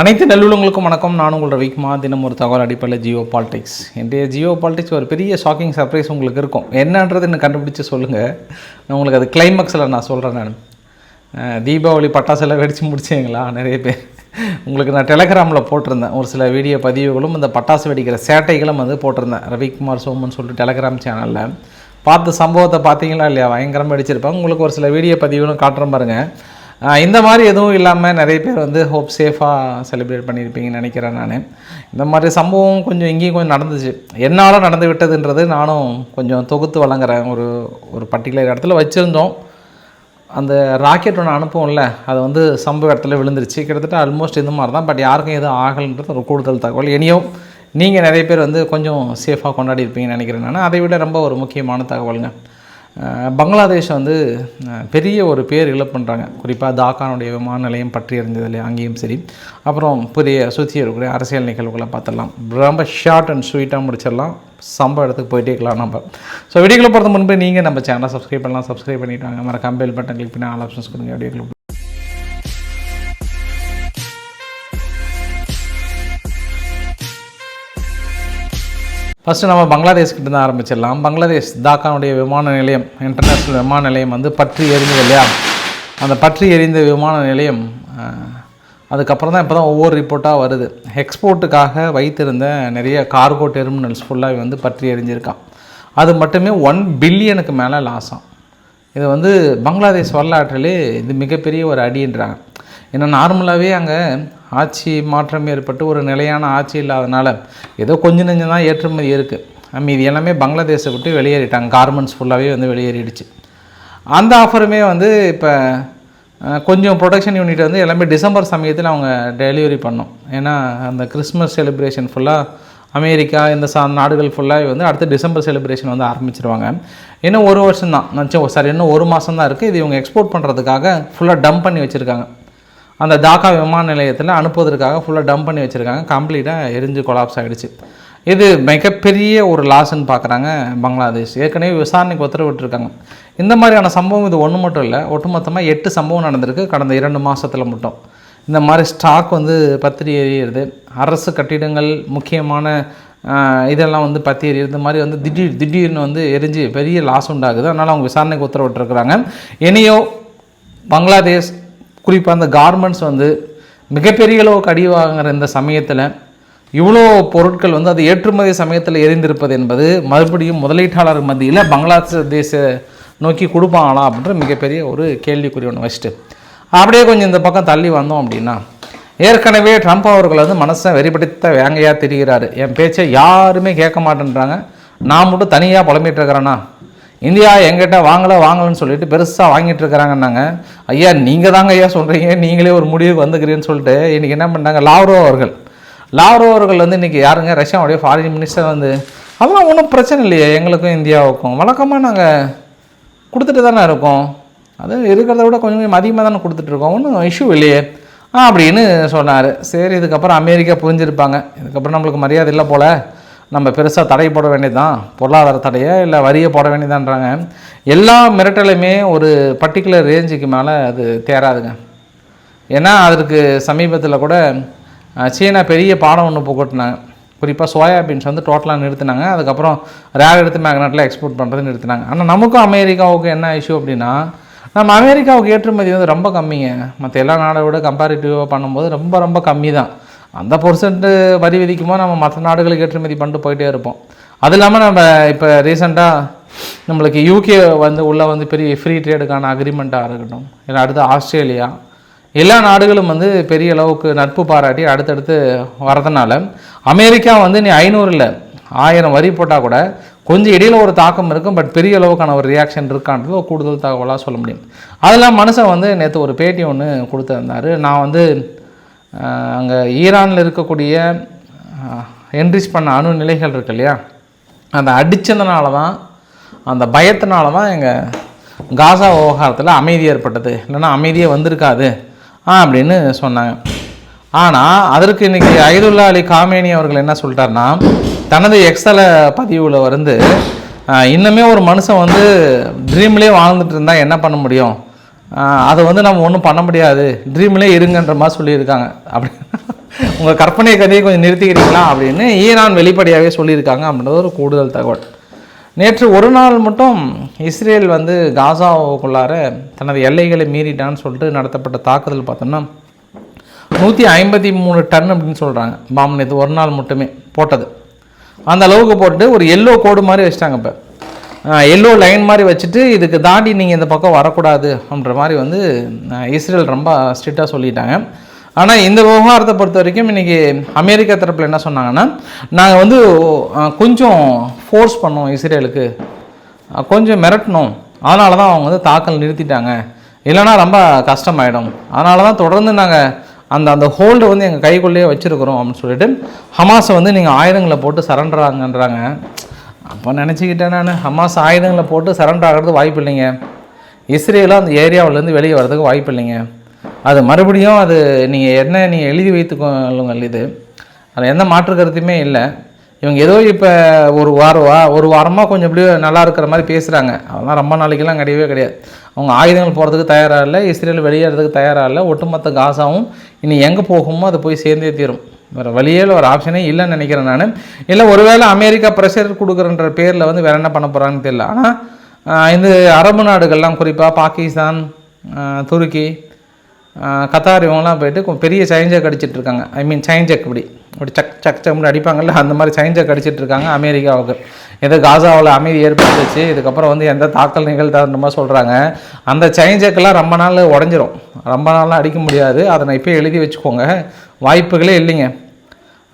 அனைத்து நல்லுள்ளங்களுக்கும் வணக்கம். நான் உங்கள் ரவிக்குமா தினம் ஒரு தகவல் அடிப்படையில் ஜியோ பாலிடிக்ஸ் இன்றைய ஜியோ பாலிடிக்ஸ் ஒரு பெரிய ஷாக்கிங் சர்ப்ரைஸ் உங்களுக்கு இருக்கும். என்னன்றது எனக்கு கண்டுபிடிச்சு சொல்லுங்கள் நான் உங்களுக்கு அது கிளைமேக்ஸில் நான் சொல்கிறேன் நான். தீபாவளி பட்டாசெல்லாம் வெடித்து முடிச்சிங்களா? நிறைய பேர். உங்களுக்கு நான் டெலகிராமில் போட்டிருந்தேன். ஒரு சில வீடியோ பதிவுகளும் இந்த பட்டாசு வெடிக்கிற சேட்டைகளும் வந்து போட்டிருந்தேன். ரவிக்குமார் சோமன் சொல்லிட்டு டெலகிராம் சேனலில் பார்த்த சம்பவத்தை பார்த்தீங்களா இல்லையா? பயங்கரமாக வெடிச்சிருப்பேன் உங்களுக்கு ஒரு சில வீடியோ பதிவுகளும் காட்டுறேன் பாருங்கள் இந்த மாதிரி எதுவும் இல்லாமல் நிறைய பேர் வந்து ஹோப் சேஃபாக செலிப்ரேட் பண்ணியிருப்பீங்கன்னு நினைக்கிறேன் நான். இந்த மாதிரி சம்பவம் கொஞ்சம் இங்கேயும் கொஞ்சம் நடந்துச்சு. என்னால் நடந்து விட்டதுன்றது நானும் கொஞ்சம் தொகுத்து வழங்குறேன். ஒரு ஒரு பர்டிகுலர் இடத்துல வச்சுருந்தோம். அந்த ராக்கெட் ஒன்று அனுப்புவோம்ல அது வந்து சம்பவ இடத்துல விழுந்துருச்சு. கிட்டத்தட்ட ஆல்மோஸ்ட் இந்த மாதிரி தான். பட் யாருக்கும் எதுவும் ஆகலைன்றது ஒரு கூடுதல் தகவல். இனியும் நீங்கள் நிறைய பேர் வந்து கொஞ்சம் சேஃபாக கொண்டாடி இருப்பீங்கன்னு நினைக்கிறேன் நான். அதை விட ரொம்ப ஒரு முக்கியமான தகவலுங்க. பங்களாதேஷ் வந்து பெரிய ஒரு பேர் இழப்பு பண்ணுறாங்க குறிப்பாக தாக்கானுடைய விமான நிலையம் பற்றி இருந்தது இல்லையா அங்கேயும் சரி. அப்புறம் புதிய சுற்றி இருக்கக்கூடிய அரசியல் நிகழ்வுகளை பார்த்துடலாம். ரொம்ப ஷார்ட் அண்ட் ஸ்வீட்டாக முடிச்சிடலாம். சம்பவ இடத்துக்கு போயிட்டே இருக்கலாம் நம்ம. ஸோ வீடியோக்குள்ள போகிறது முன்பு நீங்கள் நம்ம சேனலை சப்ஸ்கிரைப் பண்ணலாம். சப்ஸ்கிரைப் பண்ணிவிட்டாங்க மறக்காம பெல் பட்டன் கிளிக் பண்ணி ஆல் ஆப்ஷன்ஸ் கொடுங்க. வீடியோக்குள்ள ஃபஸ்ட்டு நம்ம பங்களாதேஷ்கிட்ட தான் ஆரம்பிச்சிடலாம். பங்களாதேஷ் தாக்கானுடைய விமான நிலையம் இன்டர்நேஷ்னல் விமான நிலையம் வந்து பற்றி எரிஞ்சது இல்லையா? அந்த பற்றி எரிந்த விமான நிலையம் அதுக்கப்புறம் தான் இப்போ தான் ஒவ்வொரு ரிப்போர்ட்டாக வருது. எக்ஸ்போர்ட்டுக்காக வைத்திருந்த நிறைய கார்கோ டெர்மினல்ஸ் ஃபுல்லாக வந்து பற்றி எரிஞ்சிருக்கான். அது மட்டுமே ஒன் பில்லியனுக்கு மேலே லாஸாம் இது வந்து பங்களாதேஷ் வரலாற்றிலே இது மிகப்பெரிய ஒரு அடின்றாங்க ஏன்னா நார்மலாகவே அங்கே ஆட்சி மாற்றம் ஏற்பட்டு ஒரு நிலையான ஆட்சி இல்லாதனால ஏதோ கொஞ்சம் நெஞ்சம் தான் ஏற்றுமதி இருக்குது மீதி எல்லாமே பங்களாதேஷை விட்டு வெளியேறிட்டாங்க. கார்மெண்ட்ஸ் ஃபுல்லாகவே வந்து வெளியேறிடுச்சு. அந்த ஆஃபருமே வந்து இப்போ கொஞ்சம் ப்ரொடக்ஷன் யூனிட் வந்து எல்லாமே டிசம்பர் சமயத்தில் அவங்க டெலிவரி பண்ணோம். ஏன்னா அந்த கிறிஸ்மஸ் செலிப்ரேஷன் ஃபுல்லாக அமெரிக்கா இந்த சா நாடுகள் ஃபுல்லாக வந்து அடுத்து டிசம்பர் செலிப்ரேஷன் வந்து ஆரம்பிச்சிருவாங்க. இன்னும் ஒரு வருஷம் தான் நினச்சோம் இன்னும் ஒரு மாதம் தான் இருக்குது இது இவங்க எக்ஸ்போர்ட் பண்ணுறதுக்காக ஃபுல்லாக டம்ப் பண்ணி வச்சுருக்காங்க. அந்த டாக்கா விமான நிலையத்தில் அனுப்புவதற்காக ஃபுல்லாக டம்ப் பண்ணி வச்சுருக்காங்க. கம்ப்ளீட்டாக எரிஞ்சு கொலாப்ஸ் ஆகிடுச்சு இது மிகப்பெரிய ஒரு லாஸ்ன்னு பார்க்குறாங்க பங்களாதேஷ். ஏற்கனவே விசாரணைக்கு உத்தரவிட்டிருக்காங்க. இந்த மாதிரியான சம்பவம் இது ஒன்று மட்டும் இல்லை ஒட்டுமொத்தமாக எட்டு சம்பவம் நடந்திருக்கு கடந்த இரண்டு மாதத்தில் மட்டும். இந்த மாதிரி ஸ்டாக் வந்து பத்திரி எறியிறது அரசு கட்டிடங்கள் முக்கியமான இதெல்லாம் வந்து பற்றி எறிகிறது மாதிரி வந்து திடீர் திடீர்னு வந்து எரிஞ்சு பெரிய லாஸ் உண்டாகுது. அதனால் அவங்க விசாரணைக்கு உத்தரவிட்டிருக்கிறாங்க. இனியோ பங்களாதேஷ் குறிப்பாக அந்த கார்மெண்ட்ஸ் வந்து மிகப்பெரிய அளவு கடி வாங்குற இந்த சமயத்தில் இவ்வளோ பொருட்கள் வந்து அது ஏற்றுமதி சமயத்தில் எரிந்திருப்பது என்பது மறுபடியும் முதலீட்டாளர் மத்தியில் பங்களாதேச நோக்கி கொடுப்பாங்களா அப்படின்ற மிகப்பெரிய ஒரு கேள்விக்குறி ஒன்று வச்சுட்டு. அப்படியே கொஞ்சம் இந்த பக்கம் தள்ளி வந்தோம் அப்படின்னா ஏற்கனவே ட்ரம்ப் அவர்கள் வந்து மனசை வெறிப்படுத்த வேங்கையாக தெரிகிறாரு. என் பேச்சை யாருமே கேட்க மாட்டேன்றாங்க. நான் மட்டும் தனியாக புலம்பிகிட்டு இருக்கிறேன்னா இந்தியா எங்கிட்ட வாங்கல வாங்கலன்னு சொல்லிட்டு பெருசாக வாங்கிட்டு இருக்கிறாங்கன்னாங்க. ஐயா நீங்கள் தாங்க ஐயா சொல்கிறீங்க நீங்களே ஒரு முடிவுக்கு வந்துக்கிறீன்னு சொல்லிட்டு இன்றைக்கி என்ன பண்ணாங்க லாவ்ரோ அவர்கள். லாவ்ரோ அவர்கள் வந்து இன்றைக்கி யாருங்க? ரஷ்யாவுடைய ஃபாரின் மினிஸ்டர் வந்து அதெல்லாம் ஒன்றும் பிரச்சனை இல்லையே எங்களுக்கும் இந்தியாவுக்கும். வழக்கமாக நாங்கள் கொடுத்துட்டு தானே இருக்கோம். அது இருக்கிறத விட கொஞ்சம் கொஞ்சம் அதிகமாக தானே கொடுத்துட்ருக்கோம் ஒன்றும் இஷ்யூ இல்லையே. ஆ அப்படின்னு சொன்னார். சரி இதுக்கப்புறம் அமெரிக்கா புரிஞ்சிருப்பாங்க. இதுக்கப்புறம் நம்மளுக்கு மரியாதை இல்லை போல். நம்ம பெருசாக தடை போட வேண்டியதுதான். பொருளாதார தடையை இல்லை வரியை போட வேண்டியதான்றாங்க எல்லா மிரட்டலையுமே ஒரு பர்டிகுலர் ரேஞ்சுக்கு மேலே அது தேராதுங்க. ஏன்னா அதற்கு சமீபத்தில் கூட சீனா பெரிய பாடம் ஒன்று புகட்டினாங்க. குறிப்பாக சோயாபீன்ஸ் வந்து டோட்டலாக நிறுத்தினாங்க. அதுக்கப்புறம் ரேர் எடுத்து மேக்னெட்டில் எக்ஸ்போர்ட் பண்ணுறது நிறுத்தினாங்க. ஆனால் நமக்கும் அமெரிக்காவுக்கும் என்ன இஷ்யூ அப்படின்னா நம்ம அமெரிக்காவுக்கு ஏற்றுமதி வந்து ரொம்ப கம்மிங்க. மற்ற எல்லா நாடை விட கம்பேரிட்டிவாக பண்ணும்போது ரொம்ப ரொம்ப கம்மி தான் அந்த பொர்சன்ட்டு வரி விதிக்குமோ நம்ம மற்ற நாடுகளுக்கு ஏற்றுமதி பண்ணிட்டு போயிட்டே இருப்போம். அது இல்லாமல் நம்ம இப்போ ரீசெண்டாக நம்மளுக்கு யூகே வந்து உள்ளே வந்து பெரிய ஃப்ரீ ட்ரேடுக்கான அக்ரிமெண்ட்டாக இருக்கட்டும். இல்லை அடுத்து ஆஸ்திரேலியா. எல்லா நாடுகளும் வந்து பெரிய அளவுக்கு நட்பு பாராட்டி அடுத்தடுத்து வரதுனால அமெரிக்கா வந்து நீ ஐநூறு இல்லை ஆயிரம் வரி போட்டால் கூட கொஞ்சம் இடையில ஒரு தாக்கம் இருக்கும். பட் பெரிய அளவுக்கான ஒரு ரியாக்ஷன் இருக்கான்றது ஒரு கூடுதல் தகவலாக சொல்ல முடியும். அதெல்லாம் மனுஷன் வந்து நேற்று ஒரு பேட்டி ஒன்று கொடுத்துருந்தாரு. நான் வந்து அங்கே ஈரானில் இருக்கக்கூடிய என்ரிச் பண்ண அணு நிலைகள் இருக்கு இல்லையா? அந்த அடித்ததுனால தான் அந்த பயத்தினால தான் எங்கள் காசா விவகாரத்தில் அமைதி ஏற்பட்டது. இல்லைன்னா அமைதியே வந்திருக்காது. ஆ அப்படின்னு சொன்னாங்க. ஆனால் அதற்கு இன்றைக்கி ஐதுல்லா அலி காமேனி அவர்கள் என்ன சொல்லிட்டாருன்னா தனது எக்ஸல பதிவில் வந்து இன்னுமே ஒரு மனுஷன் வந்து ட்ரீம்லேயே வாழ்ந்துட்டு இருந்தால் என்ன பண்ண முடியும்? அதை வந்து நம்ம ஒன்றும் பண்ண முடியாது. ட்ரீம்லேயே இருங்கன்ற மாதிரி சொல்லியிருக்காங்க. அப்படி. உங்கள் கற்பனை கதையை கொஞ்சம் நிறுத்திக்கிறீங்களா அப்படின்னு ஈரான் வெளிப்படையாகவே சொல்லியிருக்காங்க அப்படின்றது ஒரு கூடுதல் தகவல். நேற்று ஒரு நாள் மட்டும் இஸ்ரேல் வந்து காசாவுக்குள்ளார தனது எல்லைகளை மீறிட்டான்னு சொல்லிட்டு நடத்தப்பட்ட தாக்குதல் பார்த்தோம்னா நூற்றி ஐம்பத்தி மூணு டன் அப்படின்னு சொல்கிறாங்க பாம்பு நேற்று ஒரு நாள் மட்டுமே போட்டது. அந்த அளவுக்கு போட்டு ஒரு எல்லோ கோடு மாதிரி வச்சிட்டாங்க இப்போ. எல்லோ லைன் மாதிரி வச்சுட்டு இதுக்கு தாண்டி நீங்கள் இந்த பக்கம் வரக்கூடாது அப்படின்ற மாதிரி வந்து இஸ்ரேல் ரொம்ப ஸ்ட்ரிக்டாக சொல்லிட்டாங்க. ஆனால் இந்த விவகாரத்தை பொறுத்த வரைக்கும் இன்றைக்கி அமெரிக்கா தரப்பில் என்ன சொன்னாங்கன்னா நாங்கள் வந்து கொஞ்சம் ஃபோர்ஸ் பண்ணோம் இஸ்ரேலுக்கு. கொஞ்சம் மிரட்டணும். அதனால தான் அவங்க வந்து தாக்கல் நிறுத்திட்டாங்க. இல்லைன்னா ரொம்ப கஷ்டமாயிடும். அதனால தான் தொடர்ந்து நாங்கள் அந்த அந்த ஹோல்டை வந்து எங்கள் கைக்குள்ளேயே வச்சுருக்குறோம் அப்படின்னு சொல்லிட்டு ஹமாஸை வந்து நீங்கள் ஆயுதங்களை போட்டு சரண்டராங்கன்றாங்க. அப்போ நினச்சிக்கிட்டேன் நான். ஹமாஸ் ஆயுதங்களை போட்டு சரண்டர் ஆகிறது வாய்ப்பு இல்லைங்க. இஸ்ரேலும் அந்த ஏரியாவிலேருந்து வெளியே வர்றதுக்கு வாய்ப்பு இல்லைங்க. அது மறுபடியும் அது நீங்கள் என்ன நீங்கள் எழுதி வைத்துக்கொள்ளுங்கள் இது. அதில் எந்த மாற்று கருத்துமே இல்லை. இவங்க ஏதோ இப்போ ஒரு வாரம் வா ஒரு வாரமாக கொஞ்சம் இப்படியே நல்லா இருக்கிற மாதிரி பேசுகிறாங்க அதெல்லாம் ரொம்ப நாளைக்கெல்லாம் கிடையவே கிடையாது. அவங்க ஆயுதங்கள் போகிறதுக்கு தயாராக இல்லை இஸ்ரேல் வெளியேறதுக்கு தயாராக இல்லை ஒட்டுமொத்த காசாவும் இனி எங்கே போகுமோ அது போய் சேர்ந்தே தீரும். வேறு வழியே இல்லை, ஒரு ஆப்ஷனே இல்லைன்னு நினைக்கிறேன் நான். இல்லை ஒருவேளை அமெரிக்கா ப்ரெஷர் கொடுக்குறன்ற பேரில் வந்து வேறு என்ன பண்ண போகிறாங்கன்னு தெரியல. ஆனால் இந்த அரபு நாடுகள்லாம் குறிப்பாக பாகிஸ்தான் துருக்கி கத்தார் இவங்கலாம் போயிட்டு பெரிய சைன்ஜெக் அடிச்சிட்ருக்காங்க ஐ மீன் சைன்ஜெக் இப்படி. அப்படி சக் சக் சக்னு அடிப்பாங்கல்ல அந்த மாதிரி சைன்ஸை அடிச்சிட்டு இருக்காங்க அமெரிக்காவுக்கு. ஏதோ காசாவில் அமைதி ஏற்பட்டுச்சு. இதுக்கப்புறம் வந்து எந்த தாக்கல் நிகழ்த்தாதுன்ற சொல்கிறாங்க அந்த சைன்ஜக்கெல்லாம் ரொம்ப நாள் உடஞ்சிரும். ரொம்ப நாள்லாம் அடிக்க முடியாது. அதை நான் இப்போ எழுதி வச்சுக்கோங்க. வாய்ப்புகளே இல்லைங்க.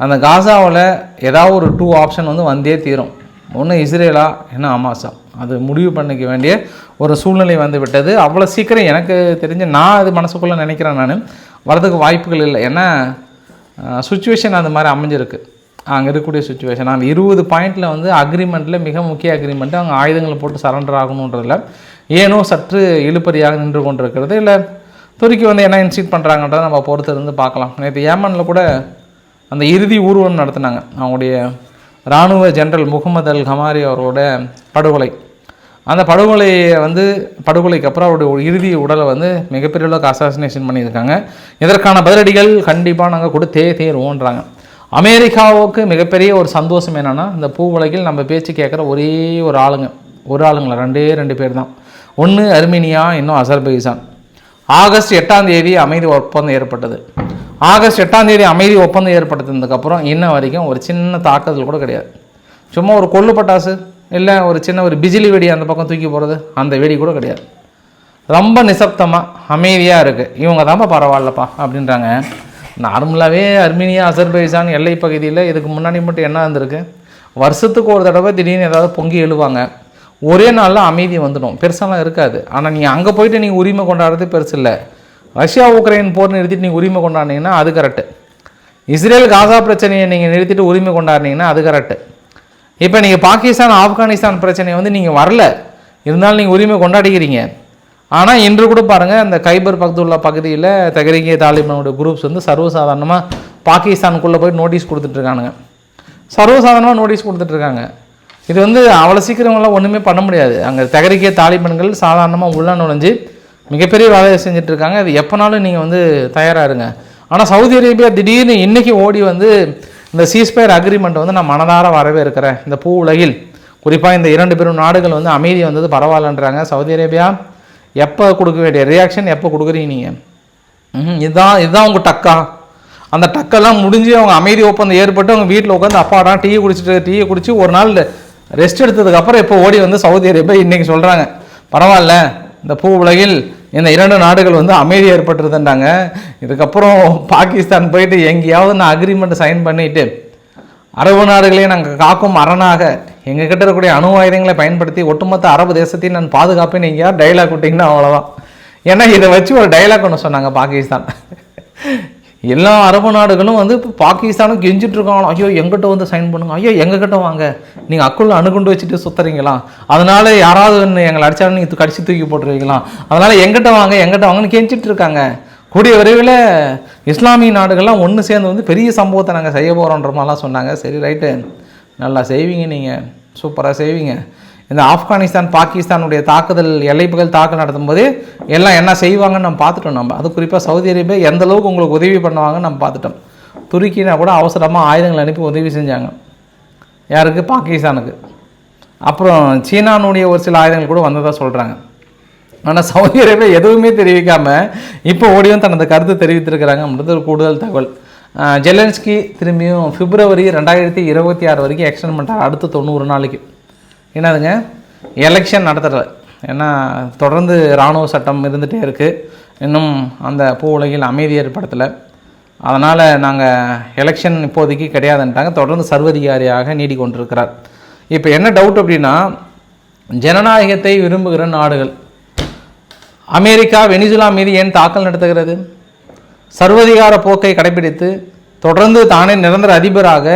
அந்த காசாவில் ஏதாவது ஒரு டூ ஆப்ஷன் வந்து வந்தே தீரும். ஒன்று இஸ்ரேலா என்ன அமாசா அது முடிவு பண்ணிக்க வேண்டிய ஒரு சூழ்நிலை வந்து விட்டது அவ்வளோ சீக்கிரம் எனக்கு தெரிஞ்சு நான் அது மனசுக்குள்ளே நினைக்கிறேன் நான். வரதுக்கு வாய்ப்புகள் இல்லை. ஏன்னா சுச்சுவேஷன் அந்த மாதிரி அமைஞ்சிருக்கு. அங்கே இருக்கக்கூடிய சுச்சுவேஷன் அந்த இருபது பாயிண்டில் வந்து அக்ரிமெண்ட்டில் மிக முக்கிய அக்ரிமெண்ட்டு அவங்க ஆயுதங்களை போட்டு சரண்டர் ஆகணுன்றதில் ஏனோ சற்று இழுப்பறியாக நின்று கொண்டிருக்கிறது. இல்லை துருக்கி வந்து என்ன இன்சீட் பண்ணுறாங்கன்றதை நம்ம பொறுத்து இருந்து பார்க்கலாம். நேற்று ஏமனில் கூட அந்த இறுதி ஊர்வலம் நடத்தினாங்க. அவங்களுடைய இராணுவ ஜெனரல் முகமது அல் ஹமாரி அவரோட படுகொலை. அந்த படுகொலையை வந்து படுகொலைக்கு அப்புறம் அவருடைய இறுதி உடலை வந்து மிகப்பெரிய அளவுக்கு அசாசினேஷன் பண்ணியிருக்காங்க. இதற்கான பதிலடிகள் கண்டிப்பாக நாங்கள் கொடுத்தே தேருவோன்றாங்க. அமெரிக்காவுக்கு மிகப்பெரிய ஒரு சந்தோஷம் என்னென்னா இந்த பூ உலகில் நம்ம பேச்சு கேட்குற ஒரே ஒரு ஆளுங்க ஒரு ஆளுங்களா ரெண்டே ரெண்டு பேர் தான். ஒன்று அர்மீனியா இன்னும் அசர்பைசான் ஆகஸ்ட் எட்டாம் தேதி அமைதி ஒப்பந்தம் ஏற்பட்டது. ஆகஸ்ட் எட்டாம் தேதி அமைதி ஒப்பந்தம் ஏற்பட்டதுக்கப்புறம் இன்ன வரைக்கும் ஒரு சின்ன தாக்குதல் கூட கிடையாது. சும்மா ஒரு கொள்ளு பட்டாசு இல்லை ஒரு சின்ன ஒரு பிஜிலி வெடி அந்த பக்கம் தூக்கி போகிறது அந்த வெடி கூட கிடையாது. ரொம்ப நிசப்தமாக அமைதியாக இருக்குது இவங்க தான்ப்பா பரவாயில்லப்பா அப்படின்றாங்க. நார்மலாகவே அர்மீனியா அசர்பைசான் எல்லை பகுதியில் இதுக்கு முன்னாடி மட்டும் என்ன இருந்திருக்கு? வருஷத்துக்கு ஒரு தடவை திடீர்னு ஏதாவது பொங்கி எழுவாங்க. ஒரே நாளில் அமைதி வந்துடும். பெருசாலாம் இருக்காது. ஆனால் நீங்கள் அங்கே போயிட்டு நீங்கள் உரிமை கொண்டாடுறது பெருசு இல்லை. ரஷ்யா உக்ரைன் போர் நிறுத்திட்டு நீங்கள் உரிமை கொண்டாடினீங்கன்னா அது கரெக்டு இஸ்ரேல் காசா பிரச்சனையை நீங்கள் நிறுத்திட்டு உரிமை கொண்டாடினீங்கன்னா அது கரெக்டு இப்போ நீங்கள் பாகிஸ்தான் ஆப்கானிஸ்தான் பிரச்சனை வந்து நீங்கள் வரல. இருந்தாலும் நீங்கள் உரிமை கொண்டாடிக்கிறீங்க. ஆனால் இன்று கூட பாருங்கள் அந்த கைபர் பக்கத்துள்ள பகுதியில் தகரிகே தாலிபானோட குரூப்ஸ் வந்து சர்வசாதாரணமாக பாகிஸ்தானுக்குள்ளே போய் நோட்டீஸ் கொடுத்துட்ருக்கானுங்க சர்வசாதாரணமாக நோட்டீஸ் கொடுத்துட்ருக்காங்க இது வந்து அவ்வளோ சீக்கிரமெல்லாம் ஒன்றுமே பண்ண முடியாது. அங்கே தகரிக்கே தாலிபான்கள் சாதாரணமாக உள்ள நுழைஞ்சு மிகப்பெரிய வேலையை செஞ்சிட்ருக்காங்க இது அது எப்போனாலும் நீங்கள் வந்து தயாராக இருங்க. ஆனால் சவுதி அரேபியா திடீர்னு இன்றைக்கி ஓடி வந்து இந்த சீஸ்பயர் அக்ரிமெண்ட் வந்து நான் மனதார வரவேற்கிறேன். இந்த பூ உலகில் குறிப்பாக இந்த இரண்டு பெரும் நாடுகள் வந்து அமைதி வந்தது பரவாயில்லன்றாங்க. சவுதி அரேபியா எப்போ கொடுக்க வேண்டிய ரியாக்ஷன் எப்போ கொடுக்குறீங்க நீங்கள் இதுதான் இதுதான் உங்கள் டக்கா. அந்த டக்கெல்லாம் முடிஞ்சு அவங்க அமைதி ஒப்பந்தம் ஏற்பட்டு அவங்க வீட்டில் உட்காந்து அப்பாடா டீ குடிச்சிட்டு டீயை குடிச்சு ஒரு நாள் ரெஸ்ட் எடுத்ததுக்கப்புறம் இப்போ ஓடி வந்து சவுதி அரேபியா இன்றைக்கி சொல்கிறாங்க பரவாயில்ல. இந்த பூ உலகில் இந்த இரண்டு நாடுகள் வந்து அமைதி ஏற்பட்டுருதுன்றாங்க. இதுக்கப்புறம் பாகிஸ்தான் போயிட்டு எங்கேயாவது நான் அக்ரிமெண்ட் சைன் பண்ணிட்டு அரபு நாடுகளையும் நாங்கள் காக்கும் அரணாக எங்கள் கிட்ட இருக்கக்கூடிய அணு ஆயுதங்களை பயன்படுத்தி ஒட்டுமொத்த அரபு தேசத்தையும் நான் பாதுகாப்பேன் நீங்கள் யார் டைலாக் விட்டிங்கன்னா அவ்வளோதான் ஏன்னா இதை வச்சு ஒரு டைலாக் ஒன்று சொன்னாங்க பாகிஸ்தான். எல்லா அரபு நாடுகளும் வந்து இப்போ பாகிஸ்தானும் கெஞ்சிட்டு ஐயோ எங்கிட்ட வந்து சைன் பண்ணுங்க. ஐயோ எங்ககிட்ட வாங்க. நீங்கள் அக்குள்ள அணுகுண்டு வச்சுட்டு சுத்துறீங்களா? அதனால யாராவது ஒன்று எங்களை அடித்தாலும் நீங்கள் கடிச்சு தூக்கி போட்டுருவீங்களா? அதனால் எங்கிட்ட வாங்க எங்கிட்ட வாங்கன்னு கெஞ்சிட்ருக்காங்க கூடிய விரைவில் இஸ்லாமிய நாடுகள்லாம் ஒன்று சேர்ந்து வந்து பெரிய சம்பவத்தை நாங்கள் செய்ய போகிறோன்ற மாதிரிலாம் சொன்னாங்க. சரி ரைட்டு நல்லா செய்வீங்க நீங்கள் சூப்பராக செய்வீங்க. இந்த ஆப்கானிஸ்தான் பாகிஸ்தானுடைய தாக்குதல் எல்லைப்புகள் தாக்குதல் நடத்தும் போது எல்லாம் என்ன செய்வாங்கன்னு நம்ம பார்த்துட்டோம் நம்ம. அது குறிப்பாக சவுதி அரேபியா எந்த அளவுக்கு உங்களுக்கு உதவி பண்ணுவாங்கன்னு நம்ம பார்த்துட்டோம். துருக்கினா கூட அவசரமாக ஆயுதங்கள் அனுப்பி உதவி செஞ்சாங்க. யாருக்கு? பாகிஸ்தானுக்கு. அப்புறம் சீனானுடைய ஒரு சில ஆயுதங்கள் கூட வந்ததாக சொல்கிறாங்க ஆனால் சவுதி அரேபியா எதுவுமே தெரிவிக்காமல் இப்போ ஓடியும் தனது கருத்து தெரிவித்திருக்கிறாங்க அப்படின்றது ஒரு கூடுதல் தகவல். ஜெலன்ஸ்கி திரும்பியும் பிப்ரவரி ரெண்டாயிரத்தி இருபத்தி ஆறு வரைக்கும் எக்ஸ்டெண்ட் பண்ணிட்டார் அடுத்த தொண்ணூறு நாளைக்கு. என்னதுங்க? எலெக்ஷன் நடத்துகிற ஏன்னா தொடர்ந்து இராணுவ சட்டம் இருந்துகிட்டே இருக்குது இன்னும் அந்த பூ உலகில் அமைதி ஏற்படுத்தலை. அதனால் நாங்கள் எலெக்ஷன் இப்போதைக்கு கிடையாதுன்ட்டாங்க. தொடர்ந்து சர்வதிகாரியாக நீடிக்கொண்டிருக்கிறார் இப்போ என்ன டவுட் அப்படின்னா ஜனநாயகத்தை விரும்புகிற நாடுகள் அமெரிக்கா வெனிசுலா மீது ஏன் தாக்கல் நடத்துகிறது? சர்வதிகார போக்கை கடைபிடித்து தொடர்ந்து தானே நிரந்தர அதிபராக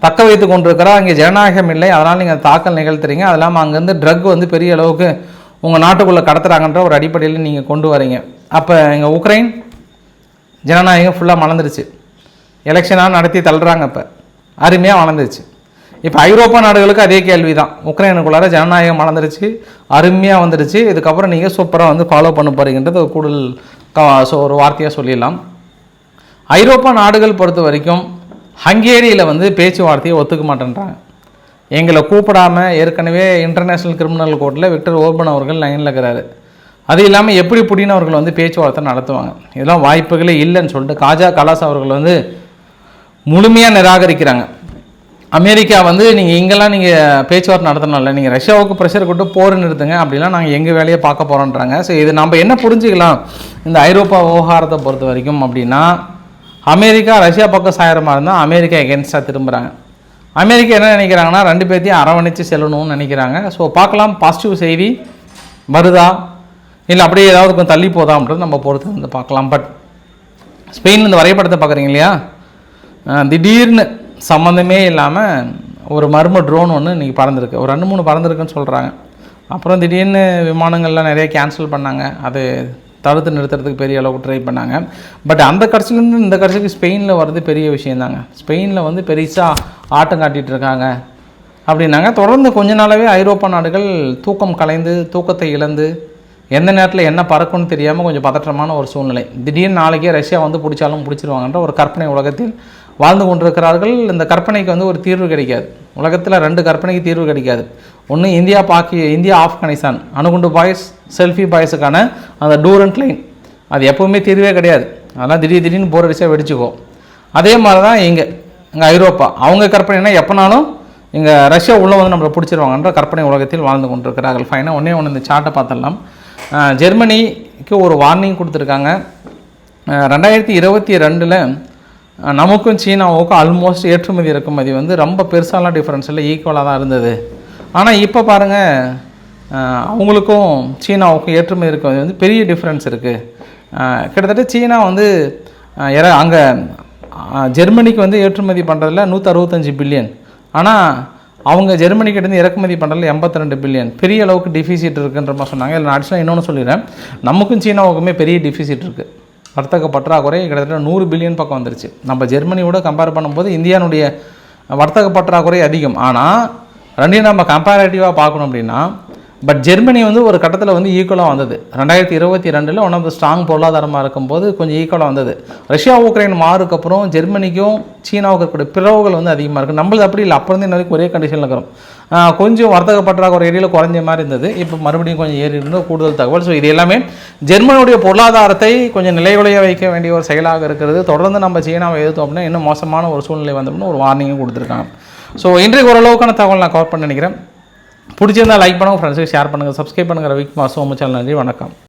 தக்க வைத்து கொண்டிருக்கிறார் அங்கே ஜனநாயகம் இல்லை. அதனால் நீங்கள் தாக்கல் நிகழ்த்துறீங்க. அது இல்லாமல் அங்கேருந்து ட்ரக் வந்து பெரிய அளவுக்கு உங்கள் நாட்டுக்குள்ளே கடத்துறாங்கன்ற ஒரு அடிப்படையில் நீங்கள் கொண்டு வரீங்க. அப்போ எங்கள் உக்ரைன் ஜனநாயகம் ஃபுல்லாக மலர்ந்துருச்சு. எலெக்ஷனாக நடத்தி தள்ளுறாங்க இப்போ. அருமையாக வளர்ந்துருச்சு இப்போ ஐரோப்பா நாடுகளுக்கு அதே கேள்வி தான் உக்ரைனுக்குள்ளார ஜனநாயகம் வளர்ந்துருச்சு அருமையாக வந்துருச்சு. இதுக்கப்புறம் நீங்கள் சூப்பராக வந்து ஃபாலோ பண்ண போகிறீங்கன்றது ஒரு கூடுதல் க- ஒரு வார்த்தையாக சொல்லிடலாம். ஐரோப்பா நாடுகள் பொறுத்த வரைக்கும் ஹங்கேரியில் வந்து பேச்சுவார்த்தையை ஒத்துக்க மாட்டேன்றாங்க. எங்களை கூப்பிடாம ஏற்கனவே இன்டர்நேஷ்னல் கிரிமினல் கோர்ட்டில் விக்டர் ஓர்பன் அவர்கள் லைனில் இருக்கிறாரு. அது இல்லாமல் எப்படி புடின் அவர்கள் வந்து பேச்சுவார்த்தை நடத்துவாங்க? இதெல்லாம் வாய்ப்புகளே இல்லைன்னு சொல்லிட்டு காஜா கலாஸ் அவர்கள் வந்து முழுமையாக நிராகரிக்கிறாங்க. அமெரிக்கா வந்து நீங்கள் இங்கெல்லாம் நீங்கள் பேச்சுவார்த்தை நடத்தணும்ல நீங்கள் ரஷ்யாவுக்கு ப்ரெஷர் கொண்டு போர் நிறுத்துங்க அப்படிலாம் நாங்கள் எங்கள் வேலையை பார்க்க போகிறோன்றாங்க ஸோ இது நம்ம என்ன புரிஞ்சுக்கலாம்? இந்த ஐரோப்பா விவகாரத்தை பொறுத்த வரைக்கும் அப்படின்னா அமெரிக்கா ரஷ்யா பக்கம் சாயிற மாதிரி இருந்தால் அமெரிக்கா எகென்ஸ்டாக திரும்புகிறாங்க அமெரிக்கா என்ன நினைக்கிறாங்கன்னா ரெண்டு பேர்த்தையும் அரவணைச்சு செல்லணும்னு நினைக்கிறாங்க. ஸோ பார்க்கலாம் பாசிட்டிவ் செய்தி வருதா? இல்லை அப்படியே ஏதாவது கொஞ்சம் தள்ளி போதான்றது நம்ம பொறுத்து வந்து பார்க்கலாம். பட் ஸ்பெயின் இந்த வரைபடத்தை பார்க்குறீங்க இல்லையா? திடீர்னு சம்மந்தமே இல்லாமல் ஒரு மர்ம ட்ரோன் ஒன்று இன்றைக்கி பறந்துருக்கு. ஒரு ரெண்டு மூணு பறந்துருக்குன்னு சொல்கிறாங்க அப்புறம் திடீர்னு விமானங்கள்லாம் நிறைய கேன்சல் பண்ணாங்க. அது தடுத்து நிறுத்துறதுக்கு பெரிய அளவுக்கு ட்ரை பண்ணாங்க. பட் அந்த கட்சியிலேருந்து இந்த கட்சிக்கு ஸ்பெயினில் வர்றது பெரிய விஷயந்தாங்க. ஸ்பெயினில் வந்து பெருசாக ஆட்டம் காட்டிகிட்டு இருக்காங்க அப்படின்னாங்க. தொடர்ந்து கொஞ்ச நாளாகவே ஐரோப்பா நாடுகள் தூக்கம் கலைந்து தூக்கத்தை இழந்து எந்த நேரத்தில் என்ன பறக்கும்னு தெரியாமல் கொஞ்சம் பதற்றமான ஒரு சூழ்நிலை. திடீர்னு நாளைக்கே ரஷ்யா வந்து பிடிச்சாலும் பிடிச்சிருவாங்கன்ற ஒரு கற்பனை உலகத்தில் வாழ்ந்து கொண்டிருக்கிறார்கள். இந்த கற்பனைக்கு வந்து ஒரு தீர்வு கிடைக்காது. உலகத்தில் ரெண்டு கற்பனைக்கு தீர்வு கிடைக்காது. ஒன்று இந்தியா பாக்கி இந்தியா ஆப்கானிஸ்தான். அணுகுண்டு பாய்ஸ் செல்ஃபி பாய்ஸுக்கான அந்த டூரண்ட் லைன். அது எப்பவுமே தீர்வே கிடையாது. அதெல்லாம் திடீர் திடீர்னு போர் அடிச்சா வெடிச்சுக்கோ அதே மாதிரி தான் இங்கே இங்கே ஐரோப்பா. அவங்க கற்பனைனா எப்போனாலும் இங்கே ரஷ்யா உள்ளே வந்து நம்மளை பிடிச்சிருவாங்கன்ற கற்பனை உலகத்தில் வாழ்ந்து கொண்டிருக்கிறார்கள். ஃபைனாக ஒன்றே ஒன்று இந்த சார்ட்டை பார்த்துடலாம். ஜெர்மனிக்கு ஒரு வார்னிங் கொடுத்துருக்காங்க. ரெண்டாயிரத்தி இருபத்தி ரெண்டில் நமக்கும் சீனாவுக்கும் ஆல்மோஸ்ட் ஏற்றுமதி இறக்குமதி வந்து ரொம்ப பெருசாலாம் டிஃப்ரென்ஸ் இல்லை ஈக்குவலாக தான் இருந்தது. ஆனால் இப்போ பாருங்கள் அவங்களுக்கும் சீனாவுக்கும் ஏற்றுமதி இறக்குமதி வந்து பெரிய டிஃப்ரென்ஸ் இருக்குது கிட்டத்தட்ட சீனா வந்து அங்கே ஜெர்மனிக்கு வந்து ஏற்றுமதி பண்ணுறதுல நூற்றி பில்லியன். ஆனால் அவங்க ஜெர்மனிக்கிட்டேருந்து இறக்குமதி பண்ணுறதுல எண்பத்தி ரெண்டு பில்லியன். பெரிய அளவுக்கு டிஃபிசிட் இருக்குன்ற மாதிரி சொன்னாங்க. இல்லை நான் அடிஷனல் இன்னொன்று சொல்லிடுறேன். நமக்கும் சீனாவுக்குமே பெரிய டிஃபிசிட் இருக்குது வர்த்தக பற்றாக்குறை கிட்டத்தட்ட நூறு பில்லியன் பக்கம் வந்துருச்சு. நம்ம ஜெர்மனியோட கம்பேர் பண்ணும்போது இந்தியானுடைய வர்த்தக பற்றாக்குறை அதிகம். ஆனால் ரெண்டையும் நம்ம கம்பேரேட்டிவாக பார்க்கணும் அப்படின்னா பட் ஜெர்மனி வந்து ஒரு கட்டத்தில் வந்து ஈக்குவலாக வந்தது. ரெண்டாயிரத்தி இருபத்தி ரெண்டில் ஒன் ஆஃப் த ஸ்ட்ராங் பொருளாதாரமாக இருக்கும்போது கொஞ்சம் ஈக்குவலாக வந்தது. ரஷ்யா உக்ரைன் மாறுக்கு அப்புறம் ஜெர்மனிக்கும் சீனாவுக்கு இருக்கக்கூடிய பிளவுகள் வந்து அதிகமாக இருக்குது நம்மளது அப்படி இல்லை. அப்புறம் இருந்து இன்ன வரைக்கும் ஒரே கண்டிஷனில் இருக்கிறோம். கொஞ்சம் வர்த்தக பற்றாக்குறை ஏரியாவில் குறைஞ்ச மாதிரி இருந்தது. இப்போ மறுபடியும் கொஞ்சம் ஏறி இருந்தோம் கூடுதல் தகவல். ஸோ இது எல்லாமே ஜெர்மனுடைய பொருளாதாரத்தை கொஞ்சம் நிலைகுலைய வைக்க வேண்டிய ஒரு செயலாக இருக்கிறது. தொடர்ந்து நம்ம சீனாவை எதிர்த்தோம் அப்படின்னா இன்னும் மோசமான ஒரு சூழ்நிலை வந்தோம்னு ஒரு வார்னிங்கும் கொடுத்துருக்காங்க. ஸோ இன்றைக்கு ஓரளவுக்கான தகவல் நான் கவர் பண்ண நினைக்கிறேன். பிடிச்சிருந்தா லைக் பண்ணுங்கள் ஃப்ரெண்ட்ஸுக்கு ஷேர் பண்ணுங்கள் சப்ஸ்கிரைப் பண்ணுங்கள் ரவிக்குமார் சோமச்சல் நன்றி வணக்கம்.